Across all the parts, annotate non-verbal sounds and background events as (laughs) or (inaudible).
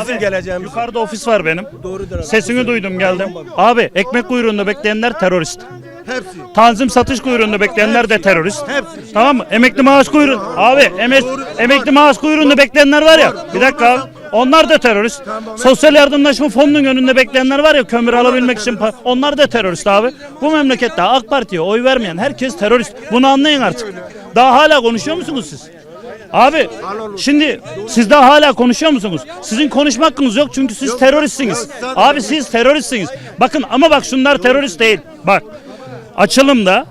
Bizim geleceğimiz. Yukarıda ofis var benim. Doğrudur abi. Sesini duydum geldim. Abi ekmek kuyruğunda bekleyenler terörist. Hepsi. Tanzim satış kuyruğunda bekleyenler de terörist. Hepsi. Tamam mı? Emekli maaş kuyruğu. Abi emek, emekli maaş kuyruğunda bekleyenler var ya. Bir dakika abi. Onlar da terörist. Sosyal yardımlaşma fonunun önünde bekleyenler var ya kömür alabilmek için. pa- Onlar da terörist abi. Bu memlekette AK Parti'ye oy vermeyen herkes terörist. Bunu anlayın artık. Daha hala konuşuyor musunuz siz? Abi şimdi siz daha hala konuşuyor musunuz? Sizin konuşma hakkınız yok çünkü siz teröristsiniz. Abi siz teröristsiniz. Bakın ama bak şunlar terörist değil. Bak açılımda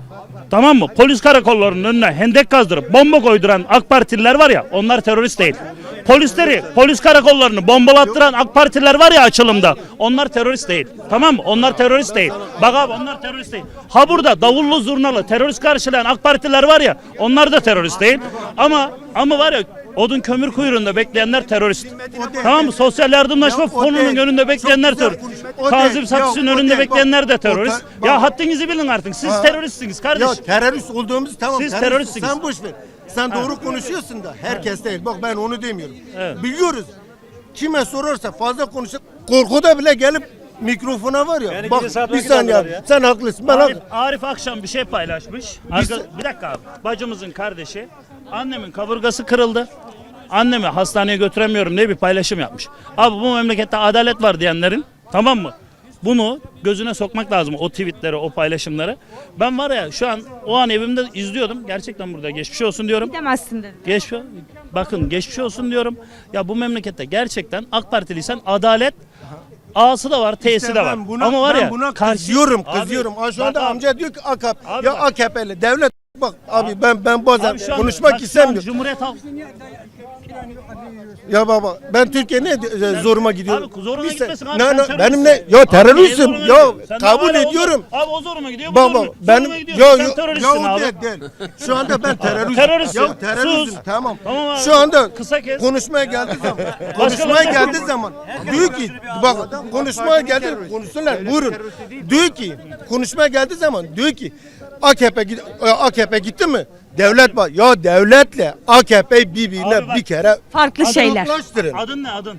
tamam mı? Polis karakollarının önüne hendek kazdırıp bomba koyduran AK Partililer var ya onlar terörist değil. Polisleri, polis karakollarını bombalattıran AK Partililer var ya açılımda. Onlar terörist değil. Tamam mı? Onlar terörist değil. Bak abi onlar terörist değil. Ha burada davullu zurnalı terörist karşılayan AK Partililer var ya onlar da terörist değil. Ama ama var ya odun kömür kuyruğunda bekleyenler terörist. Tamam mı? Sosyal yardımlaşma Ya fonunun değil. önünde bekleyenler terörist. Tanzim değil. satışın Ya o önünde değil. bekleyenler de terörist. Ya haddinizi bilin artık. Siz Ha. teröristsiniz kardeş. Ya terörist olduğumuz tamam. Siz terörist- teröristsiniz. Sen boş ver. Sen doğru konuşuyorsun da herkes değil. Bak ben onu demiyorum. Evet. Biliyoruz. Kime sorarsa fazla konuşup korkuda bile gelip mikrofona var ya. bak bir saniye abi. Sen haklısın. Ben Arif. Arif akşam bir şey paylaşmış. Arka, bir dakika abi. Bacımızın kardeşi. Annemin kaburgası kırıldı. Annemi hastaneye götüremiyorum diye bir paylaşım yapmış. Abi bu memlekette adalet var diyenlerin tamam mı? Bunu gözüne sokmak lazım o tweetleri, o paylaşımları. Ben var ya şu an o an evimde izliyordum. Gerçekten burada geçmiş olsun diyorum. Gidemezsin dedi. Geç, bakın geçmiş olsun diyorum. Ya bu memlekette gerçekten AK Partiliysen adalet A'sı da var, T'si İşte de var. ben buna, Ama var ben ya buna karşı- kızıyorum, Abi, kızıyorum. Ha, şu bak anda abi, amca diyor ki AKP. Abi ya bak. AKP'li. Devlet bak abi ben ben bazen Abi konuşmak an istemiyorum. Cumhuriyet Halk Ya baba ben Türkiye ne e, zoruma gidiyorum. Abi zoruna se- gitmesin abi. Ne, sen benim ne? Ya teröristim. Ya gidiyor. Kabul ediyorum. Abi o zoruma gidiyor. Baba zoruma, benim zoruma gidiyor. ya Sen ya teröristsin ya abi. değil, değil. Şu anda ben (laughs) teröristim. Teröristsin. Ya teröristim tamam. Tamam abi. Şu anda Kısa kes. konuşmaya geldiği zaman konuşmaya geldiği zaman diyor ki bak konuşmaya geldi konuşsunlar buyurun. Diyor ki konuşmaya geldiği zaman diyor ki AKP git- e, AKP gitti mi? Devlet var. Ya devletle AKP birbirine Abi bak. bir kere Farklı şeyler. Adın ne adın?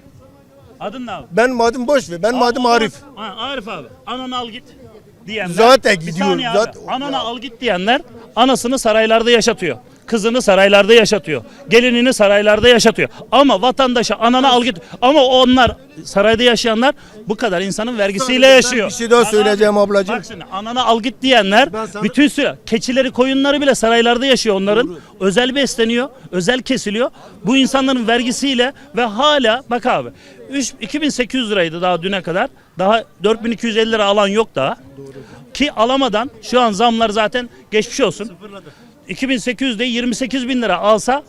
Adın ne abi? Benim adım boş ver. Benim Abi adım o zaman- Arif. Ha, Arif abi. Ananı al git diyenler. Zaten gidiyor, zaten- Ananı al git diyenler anasını saraylarda yaşatıyor. Kızını saraylarda yaşatıyor. Gelinini saraylarda yaşatıyor. Ama vatandaşa ananı al git. Ama onlar sarayda yaşayanlar bu kadar insanın vergisiyle Ben yaşıyor. bir şey daha söyleyeceğim ablacığım. Bak şimdi ananı al git diyenler Ben sana- bütün süre keçileri koyunları bile saraylarda yaşıyor onların. Özel besleniyor, özel kesiliyor. Bu insanların vergisiyle ve hala bak abi 3 2800 liraydı daha düne kadar. Daha 4250 lira alan yok daha. Ki alamadan şu an zamlar zaten geçmiş olsun. 2800 de 28 bin lira alsa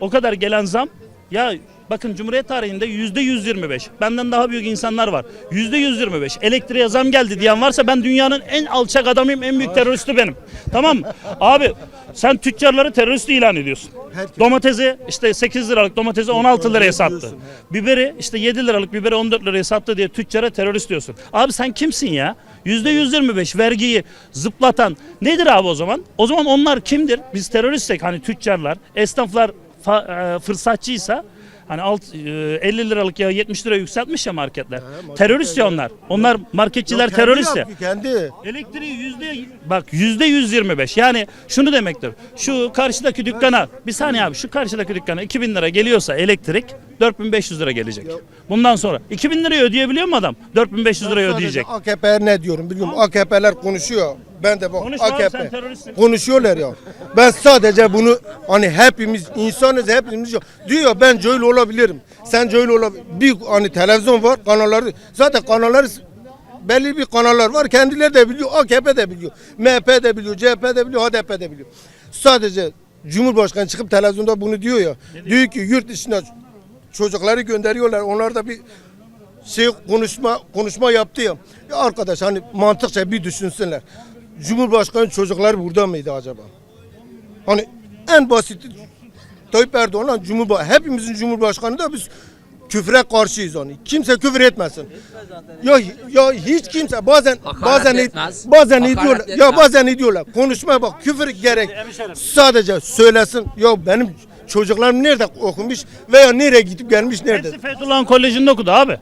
o kadar gelen zam ya bakın Cumhuriyet tarihinde yüzde 125 benden daha büyük insanlar var. Yüzde 125 elektriğe zam geldi diyen varsa ben dünyanın en alçak adamıyım en büyük teröristi benim. Tamam mı? Abi sen tüccarları terörist ilan ediyorsun. Domatesi işte 8 liralık domatesi 16 liraya sattı. Biberi işte 7 liralık biberi 14 liraya sattı diye tüccara terörist diyorsun. Abi sen kimsin ya? Yüzde 125 vergiyi zıplatan nedir abi o zaman? O zaman onlar kimdir? Biz teröristsek hani tüccarlar, esnaflar e, fırsatçıysa hani alt, e, 50 liralık ya 70 lira yükseltmiş ya marketler. terörist ya onlar. Onlar marketçiler Kendi terörist ya. yapıyor, Kendi. Elektriği yüzde bak yüzde 125 yani şunu demektir. Şu karşıdaki dükkana bir saniye abi şu karşıdaki dükkana 2000 lira geliyorsa elektrik 4500 lira gelecek. Bundan sonra 2000 lirayı ödeyebiliyor mu adam? 4500 lirayı Sadece ödeyecek. AKP'ye ne diyorum biliyorum. AKP'ler konuşuyor. Ben de bak Konuş abi, AKP. sen teröristsin. Konuşuyorlar ya. Ben sadece bunu hani hepimiz insanız hepimiz yok. Diyor ben öyle olabilirim. Sen öyle olabilir. Bir hani televizyon var kanalları. Zaten kanalları belli bir kanallar var. Kendileri de biliyor. AKP de biliyor. MHP de biliyor. CHP de biliyor. HDP de biliyor. Sadece Cumhurbaşkanı çıkıp televizyonda bunu diyor ya. Diyor ki yurt dışına çocukları gönderiyorlar. Onlar da bir şey konuşma konuşma yaptı ya. ya arkadaş hani mantıkça bir düşünsünler. Cumhurbaşkanı çocuklar burada mıydı acaba? Hani en basit Tayyip Erdoğan Cumhurbaşkanı hepimizin Cumhurbaşkanı da biz küfre karşıyız hani. Kimse küfür etmesin. Ya ya hiç kimse bazen Hakaret bazen etmez. bazen Hakaret ediyorlar. etmez. Ya bazen ediyorlar. Konuşmaya bak küfür gerek. Sadece söylesin. Ya benim çocuklarım nerede okumuş veya nereye gidip gelmiş nerede? Hepsi Fethullah'ın kolejinde okudu abi.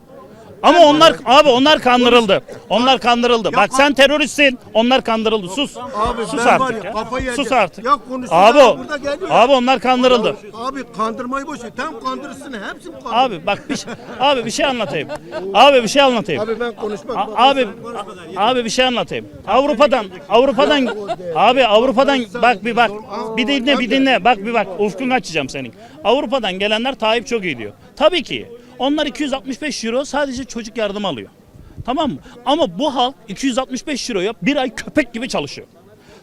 Ama onlar abi onlar kandırıldı. Onlar kandırıldı. Bak sen teröristsin. Onlar kandırıldı. Sus. Abi Sus ben var artık ya, ya. kafayı Sus yiyeceğim. artık. Ya Abi o. burada geliyor. Abi onlar kandırıldı. Abi kandırmayı boş ver. Tam kandırırsın hepsi kandırır. Abi bak bir şey, abi bir şey anlatayım. Abi bir şey anlatayım. Abi ben konuşmam. A- Abi abi bir şey anlatayım. Avrupa'dan Avrupa'dan abi Avrupa'dan bak bir bak bir dinle bir dinle bak bir bak ufkunu açacağım senin. Avrupa'dan gelenler Tayyip çok iyi diyor. Tabii ki. Onlar 265 euro sadece çocuk yardım alıyor. Tamam mı? Ama bu halk 265 euroya bir ay köpek gibi çalışıyor.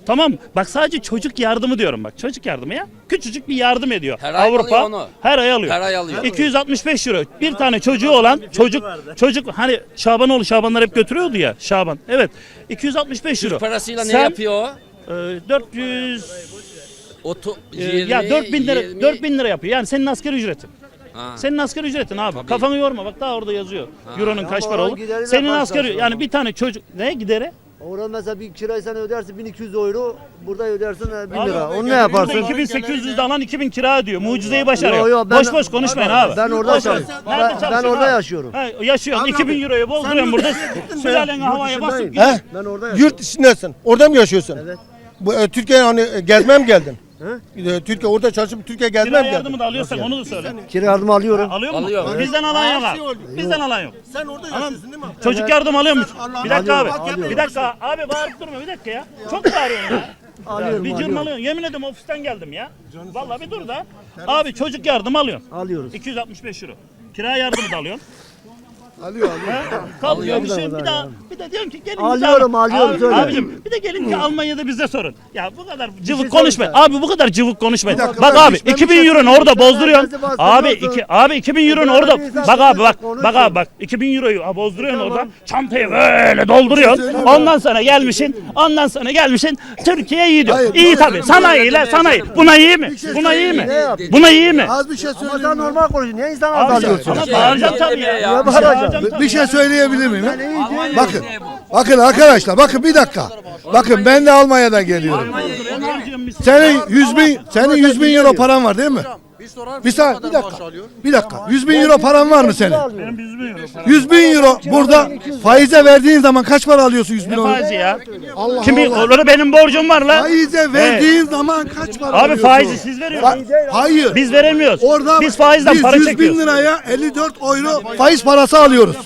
Tamam mı? Bak sadece çocuk yardımı diyorum bak. Çocuk yardımı ya. Küçücük bir yardım ediyor. Her ay Avrupa alıyor onu. her ay alıyor. Her ay alıyor. 265 euro. Bir tane çocuğu olan çocuk çocuk hani Şabanoğlu Şabanlar hep götürüyordu ya Şaban. Evet. 265 euro. Türk parasıyla ne Sen, yapıyor e, 400 Oto, e, 20, ya 4000 lira 20. 4000 lira yapıyor. Yani senin asgari ücretin. Ha. Senin asgari ücretin abi. Tabii. Kafanı yorma bak daha orada yazıyor. Euro'nun kaç para gideri de Senin kaç asgari karşı yani bir tane çocuk ne gideri? Orada mesela bir kirayı sen ödersin 1200 euro, burada ödersin e, 1000 Abi, lira. Onu ne yaparsın? 2800 de alan 2000 kira ödüyor. Mucizeyi başarıyor. Yo, yo, ben- boş boş konuşmayın abi. Ben orada Boş. Nerede Ben- çalışıyorsun ben orada abi? yaşıyorum. Ha, yaşıyorsun. Abi, 2000 abi, euroyu bolduruyorsun sen burada. Sülaleni havaya basıp gidiyorsun. He? Ben orada yaşıyorum. Yurt dışındasın. Orada mı yaşıyorsun? Evet. Bu e, Türkiye hani e, gezmeye mi geldin? E, Türkiye orada çalışıp Türkiye gezmeye Kira yardımı da alıyorsan onu da söyle. Kira yardımı alıyorum. Alıyor mu? Alıyor. Bizden alan yok. şey abi. oluyor. Bizden alan yok. Sen orada yaşıyorsun değil mi? Çocuk yardım alıyor musun? Bir dakika abi. alıyorum, alıyorum. Bir dakika abi bağırıp durma bir dakika ya. Çok bağırıyorsun ya. Alıyorum, bir alıyorum. cırmalıyorsun. Yemin ederim ofisten geldim ya. Vallahi bir dur da. Abi çocuk yardım alıyorsun. Alıyoruz. 265 euro. Kira yardımı da alıyorsun. Alıyor alıyor. Kalmıyor bir şey. Bir daha bir de diyorsun ki gelin Alıyorum, bir alıyorum, Abi- söyle. Abicim bir de gelin ki Almanya'da bize sorun. Ya bu kadar cıvık şey konuşmayın. Abi bu kadar cıvık konuşmayın. dakika, Bak ben abi hiç- ben 2000 bir şey euro'nu orada bozduruyorsun. Abi iki, abi 2000 euro'nu Ben orada bir bak abi bak bak abi bak 2000 euroyu abi bozduruyorsun orada. Çantayı böyle dolduruyorsun. Ondan sonra gelmişsin. Ondan sonra gelmişsin. Türkiye iyi diyor. Hayır, iyi hayır, tabii. Sanayiyle sanayi. Buna iyi mi? şey Buna iyi mi? Ne yapayım? Buna iyi mi? Az bir şey Ama sen söyleyeyim. mi? normal konuşuyorsun. Niye insan azalıyorsun? ama Şey, bağıracağım yemin tabii ya. ya. Tabii Bir şey söyleyebilir miyim? Bakın. Bakın arkadaşlar bakın bir dakika. Bakın ben de Almanya'dan geliyorum. Senin 100 bin, senin 100 bin euro paran var değil mi? Bir saniye, bir dakika. Bir dakika. 100 bin euro paran var mı senin? Benim yüzümü yiyorum. 100 bin euro burada faize verdiğin zaman kaç para alıyorsun 100 bin Ne euro? faizi ya? Allah Kimi Allah. orada benim borcum var la. Faize verdiğin zaman kaç para Abi alıyorsun? faizi siz veriyorsunuz. Fa- Hayır. Biz veremiyoruz. Orada biz faizden biz para 100 bin çekiyoruz. liraya 54 euro faiz parası alıyoruz.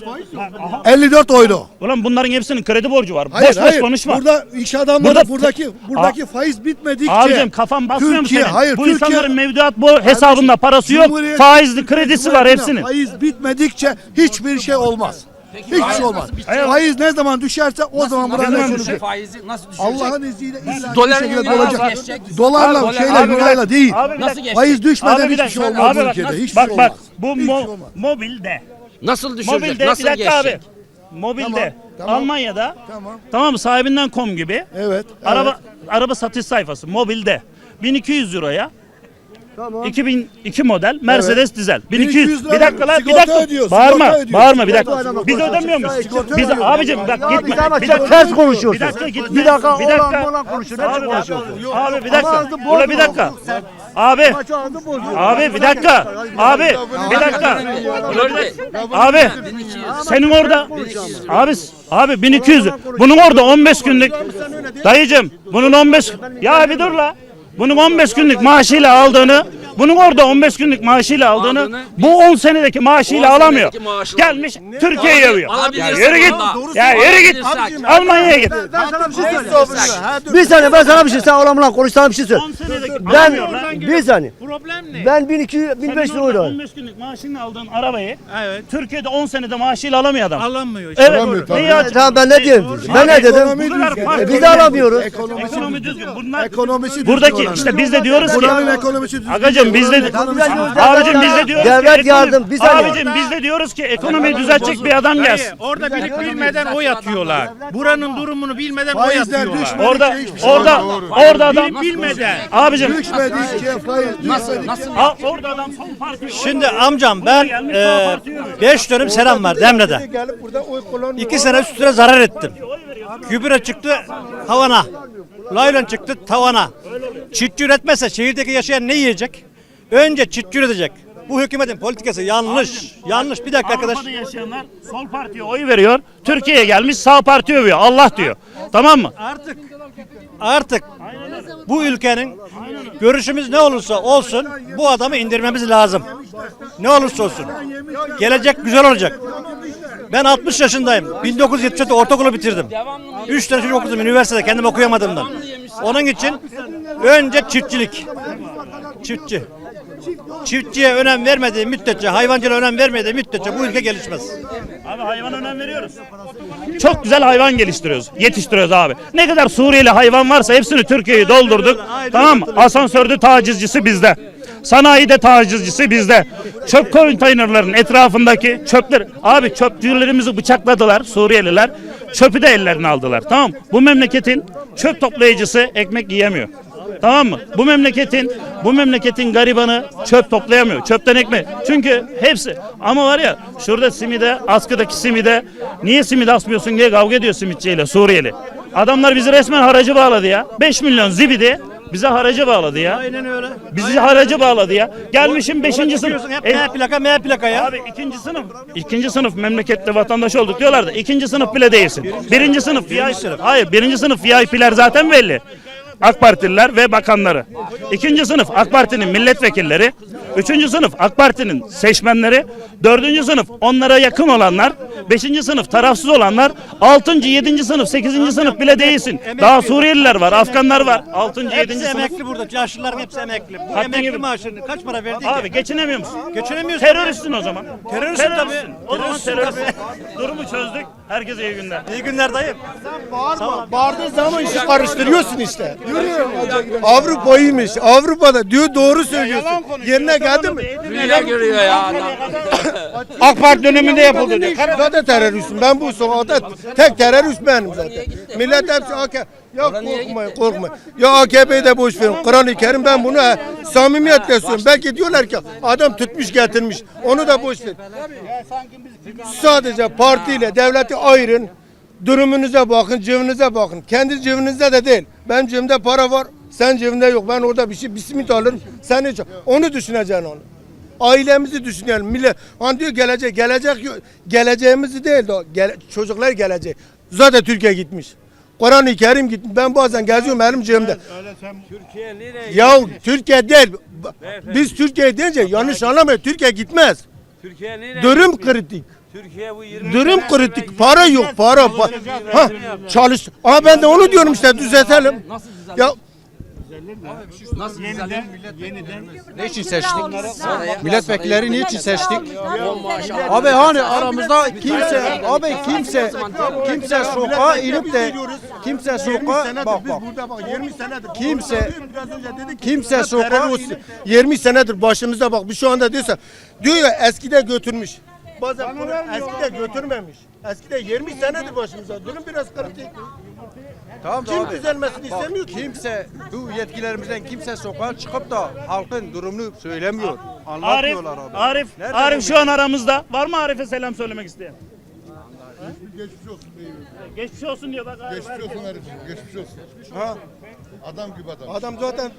54 euro. Ulan bunların hepsinin kredi borcu var. Hayır, boş boş hayır. konuşma. Burada iş adamları Burada- buradaki buradaki faiz bitmedikçe Abicim kafam basmıyor Türkiye, mu senin? hayır, Bu Türkiye- insanların mevduat bu hesabında parası yok. Cumhuriyet- Faizli kredisi var hepsinin. Faiz bitmedikçe hiçbir şey olmaz. Hiçbir şey olmaz. Faiz ne zaman düşerse o zaman Nasıl buranın zaman ekonomi- düşecek? Faizi nasıl düşecek? Allah'ın izniyle illa bir şekilde nasıl geçecek? Dolarla Abi, şeyle Abi bir dakika. değil. Abi bir Nasıl dakika. geçecek? Faiz düşmeden Abi bir hiçbir dakika. şey olmaz Abi bu bak, ülkede. nasıl- Hiçbir bak şey bak olmaz. bu Hiçbir mo- şey olmaz. mobilde. Nasıl düşecek? Mobilde nasıl bir dakika geçecek? abi. Mobilde. Tamam, tamam. Almanya'da Tamam. tamam mı sahibinden kom gibi Evet. araba araba satış sayfası mobilde 1200 euroya Tamam. 2002 model Mercedes dizel. 1200. 1200 lira bir dakika lan bir sigorta dakika. ödüyor, Bağırma. sigorta ödüyor. Bağırma bir Sigorta dakika. ödüyor. Biz ödemiyor muyuz? Sigorta Biz ödüyor. abicim bak Ya gitme. Bir dakika. ters konuşuyorsun. Bir dakika gitme. Bir dakika Bir oğlan dakika. molan konuşuyor. Ne Abi, konuşuyorsun? Abi bir dakika. Ağzı Ula bir bozma. dakika. Abi. Maçı ağzı bozuyor. Abi bir dakika. Abi bir dakika. Abi senin orada abi abi 1200 bunun orada 15 günlük dayıcım bunun 15 ya bir dur la bunun 15 günlük maaşıyla aldığını bunun orada 15 günlük maaşıyla aldığını Aldığını bu 10 senedeki maaşıyla 10 alamıyor. senedeki maaşıyla Gelmiş Türkiye'ye övüyor. Ya Alabilirsin yürü git. onda. Ya yürü git. Almanya'ya git. Ben sana bir şey söyleyeyim. Bir saniye ben sana bir şey sen oğlanla konuş sana bir şey söyle. 10 senedeki Ben alamıyor lan. bir saniye. Problem ne? Ben 1200 1500 Senin orada euro. 15 günlük maaşınla aldığın arabayı Evet. Türkiye'de 10 senede maaşıyla alamıyor adam. Alamıyor işte. Evet. Alamıyor tabii. Tamam ben ne diyeyim? Ben ne dedim? Ekonomi Bu kadar düzgün. E, biz de alamıyoruz. Ekonomisi Ekonomi düzgün. Bunlar Ekonomisi düzgün buradaki işte biz de diyoruz ki Buranın ekonomisi düzgün. Agacım biz de abicim biz de diyoruz ki Devlet ekonomi- yardım, bir saniye. abicim biz de diyoruz ki ekonomiyi düzeltecek bir adam Dayı, gelsin. orada bilip bilmeden oy atıyorlar. Buranın durumunu bilmeden oy Faizler atıyorlar. Orada hiçbir şey orada olmaz. orada adam Bilip bilmeden. abicim Düşmedikçe faiz düşmedikçe. a- orada adam son parti. Şimdi amcam ben gelmiş sağ parti yürüyor. 5 dönüm selam var Demre'de. Gelip burada oy kullanmıyor. 2 sene üst üste zarar ettim. Gübre çıktı havana. Laylon çıktı tavana. Çiftçi üretmezse şehirdeki yaşayan ne yiyecek? Önce çiftçi üretecek. Bu hükümetin politikası yanlış. Yanlış. Bir dakika arkadaş. Avrupa'da yaşayanlar sol partiye oy veriyor. Türkiye'ye gelmiş sağ partiye övüyor. Allah diyor. Tamam mı? Artık artık bu ülkenin görüşümüz ne olursa olsun bu adamı indirmemiz lazım. Ne olursa olsun. Gelecek güzel olacak. Ben 60 yaşındayım. 1974'te ortaokulu bitirdim. 3 tane çocuk okudum üniversitede kendim okuyamadığımdan. Onun için önce çiftçilik. Çiftçi. Çiftçiye önem vermediği müddetçe, hayvancılığa önem vermediği müddetçe bu ülke gelişmez. Abi hayvana önem veriyoruz. Çok güzel hayvan geliştiriyoruz. Yetiştiriyoruz abi. Ne kadar Suriyeli hayvan varsa hepsini Türkiye'yi doldurduk. Tamam mı? Asansörde tacizcisi bizde. Sanayide tacizcisi bizde. Çöp konteynerların etrafındaki çöpler. Abi çöpçülerimizi bıçakladılar Suriyeliler. Çöpü de ellerine aldılar. Tamam mı? Bu memleketin çöp toplayıcısı ekmek yiyemiyor. Tamam mı? Bu memleketin bu memleketin garibanı çöp toplayamıyor. Çöpten ekmek. Çünkü hepsi ama var ya şurada simide askıdaki simide niye simit asmıyorsun diye kavga ediyor simitçiyle Suriyeli. Adamlar bizi resmen haracı bağladı ya. 5 milyon zibidi bize haracı bağladı ya. Aynen öyle. Bizi haracı bağladı ya. Gelmişim 5. sınıf. Hep E, M plaka M plaka ya. Abi ikinci sınıf. ikinci sınıf memlekette vatandaş olduk diyorlar da ikinci sınıf bile değilsin. Birinci sınıf VIP. Hayır birinci sınıf VIP'ler zaten belli. AK Partililer ve bakanları. İkinci sınıf AK Parti'nin milletvekilleri. Üçüncü sınıf AK Parti'nin seçmenleri. Dördüncü sınıf onlara yakın olanlar. Beşinci sınıf tarafsız olanlar. Altıncı, yedinci sınıf, sekizinci sınıf bile değilsin. Daha Suriyeliler var, Afganlar var. Altıncı, yedinci Hepsi sınıf. emekli burada. Yaşlıların hepsi emekli. Bu Haddin emekli gibi. maaşını kaç para verdi Abi ki? geçinemiyor musun? Geçinemiyorsun. Teröristsin o zaman. Teröristsin tabii. O zaman Teröristsin terörist. Durumu çözdük. Herkese iyi günler. İyi günler dayım. Bağırdığı zaman işi karıştırıyorsun işte. Avrupa'ymış. Avrupa'da diyor doğru söylüyorsun. Yerine geldi mi? Rüya görüyor ya adam. (laughs) AK Parti döneminde yapıldı diyor. Zaten teröristim. Ben bu sokakta tek terörist benim zaten. Millet hepsi AK. Ya korkmayın korkmayın. Ya AKP'yi de boş verin. Kur'an-ı Kerim ben bunu he, samimiyetle söylüyorum. Belki diyorlar ki adam tutmuş getirmiş. Onu da boş ver. Sadece partiyle devleti ayırın. Durumunuza bakın, cebinize bakın. Kendi cebinizde de değil. Ben cebimde para var, sen cebinde yok. Ben orada bir şey, bir simit alırım, sen hiç. Onu düşüneceksin onu. Ailemizi düşünelim. Millet, hani diyor gelecek, gelecek yok. Geleceğimizi değil de o, gele- çocuklar gelecek. Zaten Türkiye gitmiş. Kur'an-ı Kerim gitmiş. Ben bazen geziyorum elim cebimde. Ya Türkiye değil. Biz Türkiye deyince yanlış anlamayın. Türkiye gitmez. Türkiye nereye? Durum kritik. Türkiye bu 20 Durum kritik. Para yok, para. pa- ha, çalış. Ama ben de onu diyorum işte düzeltelim. Ya Nasıl düzelir? Ne için seçtik? Milletvekilleri niçin seçtik? Abi hani aramızda kimse, abi kimse, kimse sokağa inip de kimse sokağa bak bak. burada bak 20 senedir. Kimse- kimse sokağa terör olsun. 20 senedir başımızda bak. Bir şu anda diyorsa diyor ya eskide götürmüş. Bazen bunu eskide götürmemiş. Eskide 20 senedir başımızda. Durum biraz kritik. Tamam da Kim abi. düzelmesini istemiyor ki? Kimse bu yetkilerimizden kimse sokağa çıkıp da halkın durumunu söylemiyor. Arif, Anlatmıyorlar abi. Arif, Nerede Arif bu şu an aramızda. Var mı Arif'e selam söylemek isteyen? Geçmiş olsun. Geçmiş olsun diyor bak Arif. Geçmiş olsun. Geçmiş olsun. Ha? Adam gibi adam. Adam zaten